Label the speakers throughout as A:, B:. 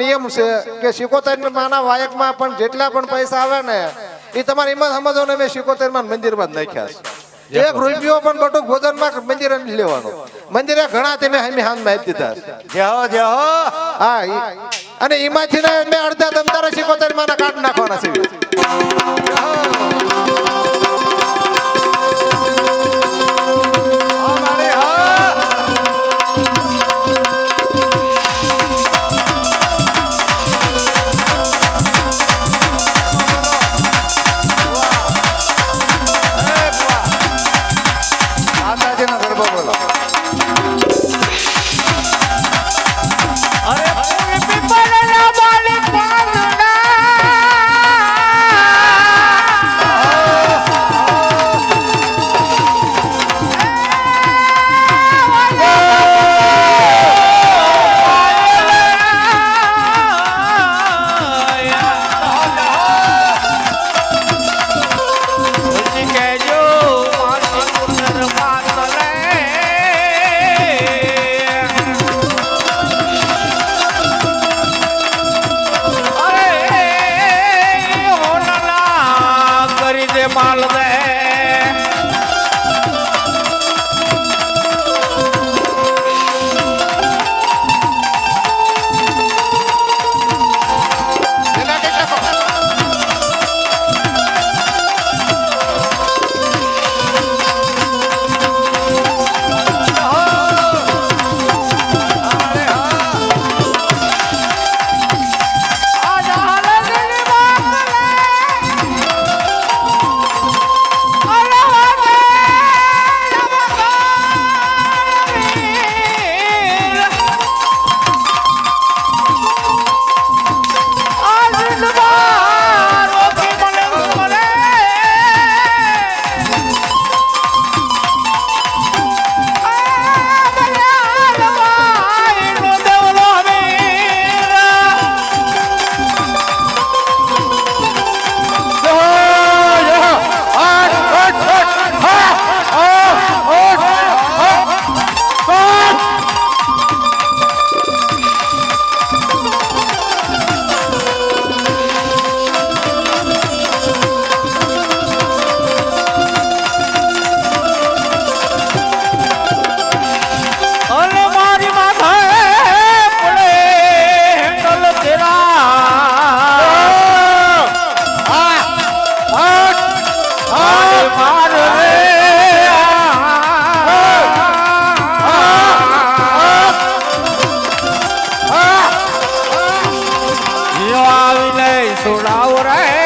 A: નિયમ છે કે સિકોતેર માના વાયકમાં પણ જેટલા પણ પૈસા આવે ને એ તમારે એમાં સમજો ને મેં સિકોતેરમાં મંદિરમાં જ નાખ્યા છે. એક રૂપિયો પણ બટુક ભોજનમાં મંદિરે નથી લેવાનો. મંદિરે ઘણા તમે હમી હાથમાં દીધા છે.
B: જય હો
A: અને એમાંથી મેં અડધા તમ તારા સિકોતેર માના કાઢ નાખવાના
C: સુડાવ રે.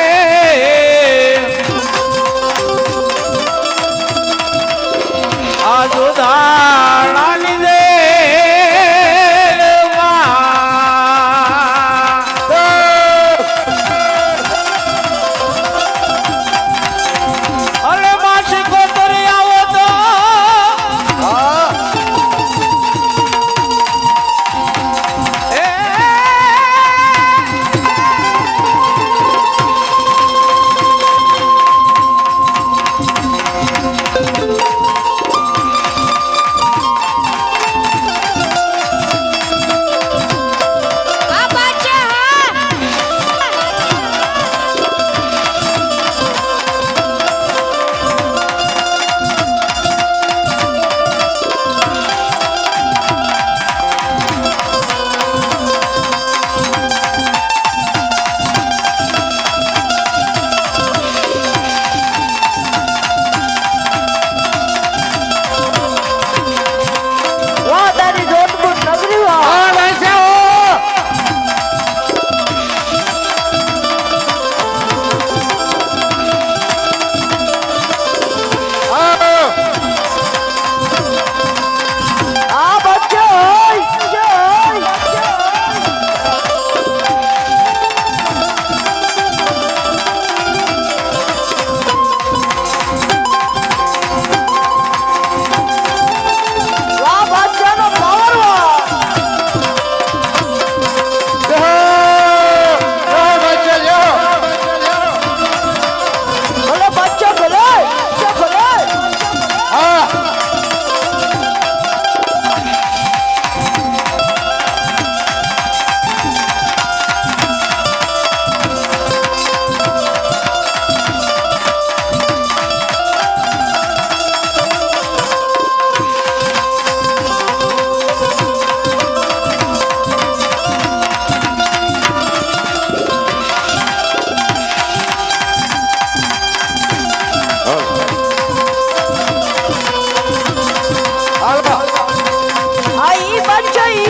C: চাই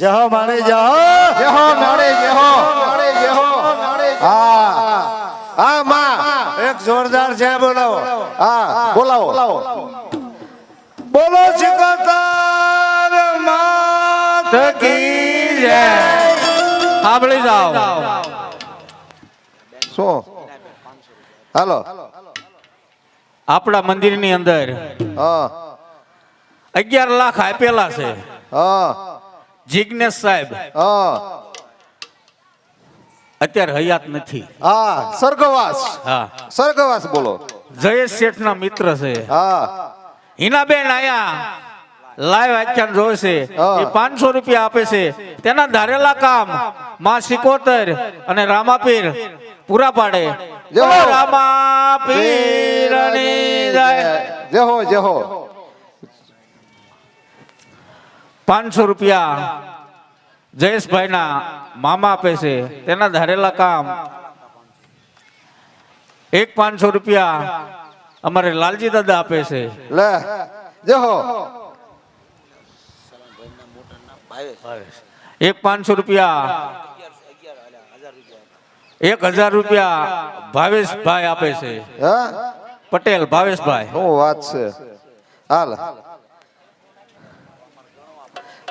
C: જેહો માણે જેહો. મેળી જેહો. હા. હા માં.
B: એક જોરદાર છે બોલાવો.
C: હા બોલાવો.
B: બોલો સિકંદર માત કી જય.
A: સાંભળી જાઓ.
C: શું હાલો.
A: આપણા મંદિરની અંદર
C: હા.
A: અગિયાર લાખ આપેલા છે.
C: હા.
A: જિજ્ઞેશ સાહેબ.
C: હા.
A: અત્યારે હયાત નથી.
C: હા સ્વર્ગવાસ.
A: હા.
C: સ્વર્ગવાસ બોલો.
A: જયેશ શેઠના મિત્ર છે.
C: હા.
A: હિનાબેન આયા. લાઈવ આખ્યાન જોવે છે. એ પાંચસો રૂપિયા આપે છે. તેના ધારેલા કામમાં સિકોતર અને રામાપીર પૂરા પાડે.
C: જય હો.
A: જય
C: જેહો જેહો
A: પાંચસો રૂપિયા જયેશભાઈના મામા આપે છે. તેના ધારેલા કામ. એક પાંચસો રૂપિયા અમારે લાલજી દાદા આપે છે.
C: લે જેહો
A: એક પાંચસો રૂપિયા. એક હજાર રૂપિયા ભાવેશભાઈ આપે છે.
C: હા?
A: પટેલ ભાવેશભાઈ.
C: શું વાત છે? હાલ.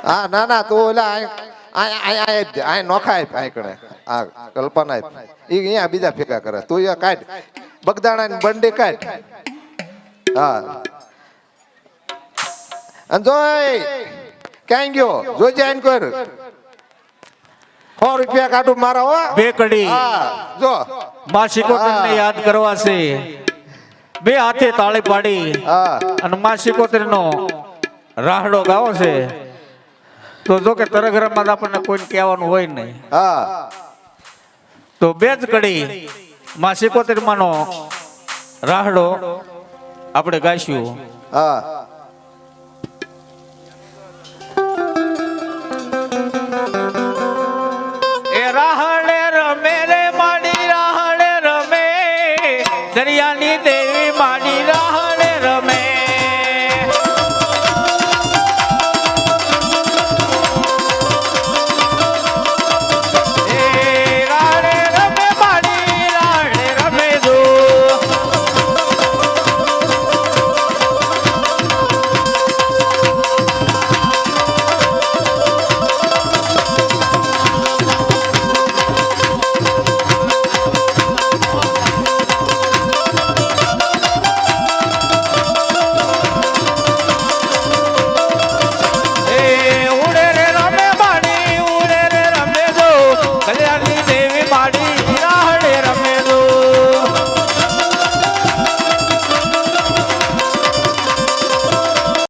C: હા ના ના તું ઓલા આય નોખા આપ આય કણે. આ કલ્પના આપ ઈ અહીંયા બીજા ભેગા કરે. તું અહીંયા કાઢ. બગદાણા બંડી કાઢ. હા. અને જોય ક્યાં ગયો? જોજે આઈને કર. સો રૂપિયા કાઢું મારા હો.
A: બે કડી.
C: હા જો.
A: માં સિકોતરને યાદ કરવા છે. બે હાથે તાળી પાડી.
C: હા.
A: અને માં સિકોતર નો રાહડો ગાવો છે. તો જો કે તરઘરામાં તો આપણને કોઈને કહેવાનું હોય નહીં.
C: હા.
A: તો બે જ કડી માં સિકોતર માનો રાહડો આપણે ગાઈશું.
C: હા.
A: એ રાહડ